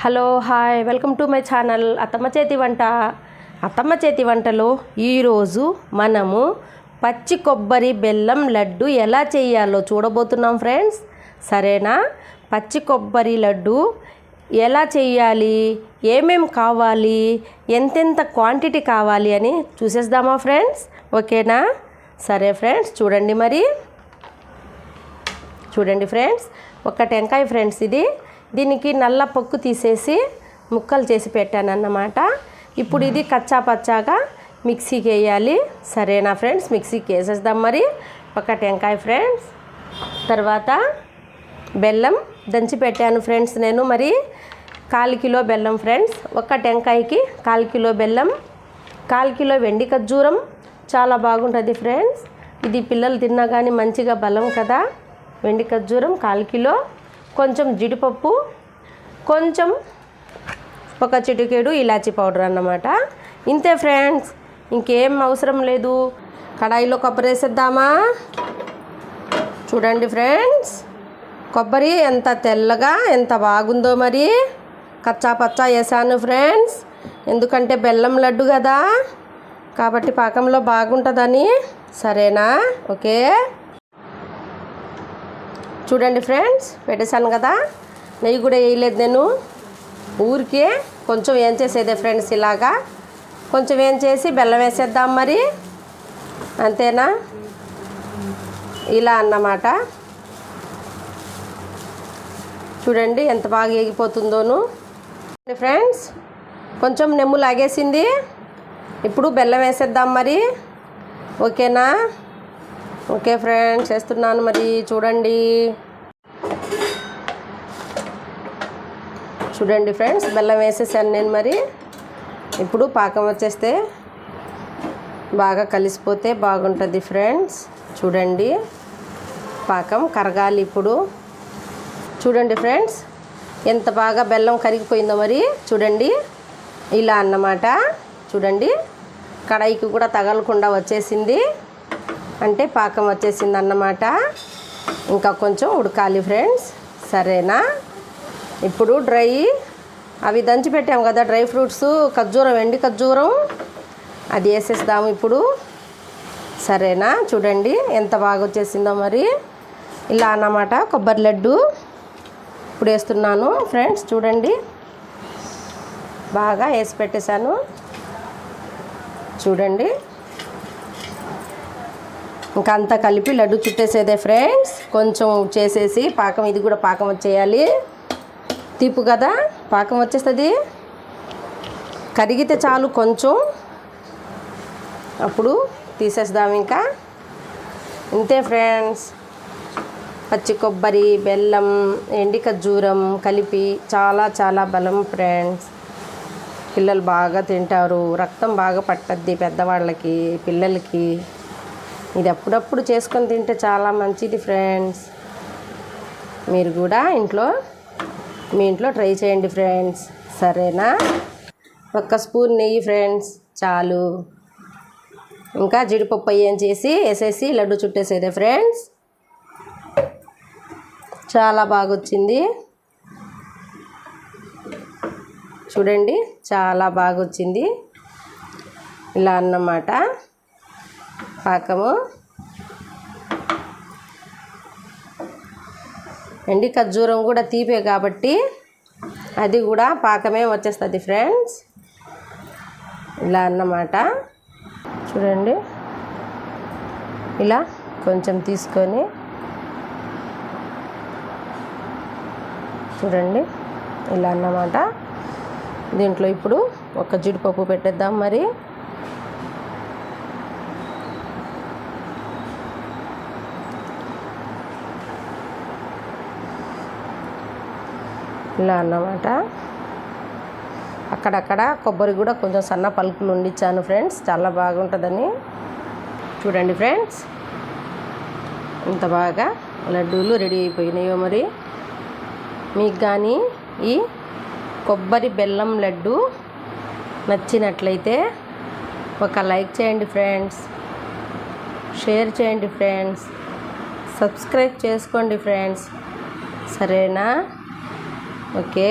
Hello hi. Welcome to my channel అత్తమ్మ చేతి వంట. అత్తమ్మ చేతి వంటలో ఈరోజు మనము పచ్చి కొబ్బరి బెల్లం లడ్డు ఎలా చేయాలో చూడబోతున్నాం ఫ్రెండ్స్. సరేనా? పచ్చి కొబ్బరి లడ్డు ఎలా చేయాలి? ఏమేం కావాలి? ఎంతెంత క్వాంటిటీ కావాలి అని చూసేద్దామా ఫ్రెండ్స్. ఓకేనా? సరే ఫ్రెండ్స్ చూడండి మరి. చూడండి ఫ్రెండ్స్ ఒక టెంకాయ ఫ్రెండ్స్ ఇది. దీనికి నల్ల పొక్కు తీసేసి ముక్కలు చేసి పెట్టాను అన్నమాట ఇప్పుడు ఇది కచ్చా పచ్చాగా మిక్సీకి వేయాలి. సరేనా ఫ్రెండ్స్? మిక్సీకి వేసేద్దాం మరి. ఒక టెంకాయ ఫ్రెండ్స్. తర్వాత బెల్లం దంచి పెట్టాను ఫ్రెండ్స్ నేను మరి. కాలు కిలో బెల్లం ఫ్రెండ్స్. ఒక టెంకాయకి కాలు కిలో బెల్లం కాలు కిలో వెండి ఖర్జూరం. చాలా బాగుంటుంది ఫ్రెండ్స్. ఇది పిల్లలు తిన్నా కానీ మంచిగా బలం కదా. వెండి ఖర్జూరం కాలు కిలో. కొంచెం జీడిపప్పు కొంచెం ఒక చిటికేడు ఇలాచీ పౌడర్ అన్నమాట. ఇంతే ఫ్రెండ్స్ ఇంకేం అవసరం లేదు. కడాయిలో కొబ్బరి వేసేద్దామా? చూడండి ఫ్రెండ్స్ కొబ్బరి ఎంత తెల్లగా ఎంత బాగుందో మరి. కచ్చా పచ్చా వేసాను ఫ్రెండ్స్. ఎందుకంటే బెల్లం లడ్డు కదా. కాబట్టి పాకంలో బాగుంటుందని. సరేనా? ఓకే? చూడండి ఫ్రెండ్స్ పెట్టేశాను కదా. నెయ్యి కూడా వేయలేదు నేను. ఊరికే కొంచెం ఏం చేసేదే ఫ్రెండ్స్ ఇలాగా. కొంచెం ఏం చేసి బెల్లం వేసేద్దాం మరి. అంతేనా? ఇలా అన్నమాట. చూడండి ఎంత బాగా ఎగిపోతుందోను ఫ్రెండ్స్ కొంచెం నెమ్ము లాగేసింది. ఇప్పుడు బెల్లం వేసేద్దాం మరి. ఓకేనా? ఓకే ఫ్రెండ్స్ చేస్తున్నాను మరి చూడండి. చూడండి ఫ్రెండ్స్ బెల్లం వేసేసాను నేను మరి. ఇప్పుడు పాకం వచ్చేస్తే బాగా కలిసిపోతే బాగుంటుంది ఫ్రెండ్స్. చూడండి పాకం కరగాలి ఇప్పుడు. చూడండి ఫ్రెండ్స్ ఎంత బాగా బెల్లం కరిగిపోయిందో మరి. చూడండి ఇలా అన్నమాట. చూడండి కడాయికి కూడా తగలకుండా వచ్చేసింది. అంటే పాకం వచ్చేసింది అన్నమాట ఇంకా కొంచెం ఉడకాలి ఫ్రెండ్స్. సరేనా? ఇప్పుడు డ్రై అవి దంచి పెట్టాము కదా డ్రై ఫ్రూట్స్ ఖర్జూరం ఎండి ఖర్జూరం. అది వేసేస్తాము ఇప్పుడు. సరేనా? చూడండి ఎంత బాగా వచ్చేసిందో మరి. ఇలా అన్నమాట కొబ్బరి లడ్డు. ఇప్పుడు వేస్తున్నాను ఫ్రెండ్స్ చూడండి. బాగా వేసి పెట్టేశాను. చూడండి. ఇంకా అంతా కలిపి లడ్డు చుట్టేసేదే ఫ్రెండ్స్. కొంచెం చేసేసి పాకం ఇది కూడా పాకం వచ్చేయాలి. తీపు కదా? పాకం వచ్చేస్తుంది. కరిగితే చాలు కొంచెం. అప్పుడు తీసేద్దాం ఇంకా. ఇంతే ఫ్రెండ్స్. పచ్చి కొబ్బరి బెల్లం ఎండి ఖర్జూరం కలిపి చాలా చాలా బలం ఫ్రెండ్స్. పిల్లలు బాగా తింటారు. రక్తం బాగా పట్టద్ది పెద్దవాళ్ళకి పిల్లలకి. ఇది అప్పుడప్పుడు చేసుకొని తింటే చాలా మంచిది ఫ్రెండ్స్. మీరు కూడా ఇంట్లో మీ ఇంట్లో ట్రై చేయండి ఫ్రెండ్స్. సరేనా? ఒక్క స్పూన్ నెయ్యి ఫ్రెండ్స్ చాలు. ఇంకా జీడిపప్పు అయ్యేం చేసి వేసేసి లడ్డు చుట్టేసేదే ఫ్రెండ్స్. చాలా బాగా వచ్చింది చూడండి చాలా బాగా వచ్చింది ఇలా అన్నమాట. పాకము. ఎండి ఖర్జూరం కూడా తీపే కాబట్టి అది కూడా పాకమే వచ్చేస్తుంది ఫ్రెండ్స్. ఇలా అన్నమాట. చూడండి. ఇలా కొంచెం తీసుకొని చూడండి. ఇలా అన్నమాట. దీంట్లో ఇప్పుడు ఒక జీడిపప్పు పెట్టేద్దాం మరి. ఇలా అన్నమాట. అక్కడక్కడ కొబ్బరి కూడా కొంచెం సన్న పలుకులు ఉండిచ్చాను ఫ్రెండ్స్. చాలా బాగుంటుందని. చూడండి ఫ్రెండ్స్. ఇంత బాగా లడ్డూలు రెడీ అయిపోయినాయో మరి. మీకు కానీ ఈ కొబ్బరి బెల్లం లడ్డు నచ్చినట్లయితే ఒక లైక్ చేయండి ఫ్రెండ్స్. షేర్ చేయండి ఫ్రెండ్స్. సబ్స్క్రైబ్ చేసుకోండి ఫ్రెండ్స్. సరేనా? ఓకే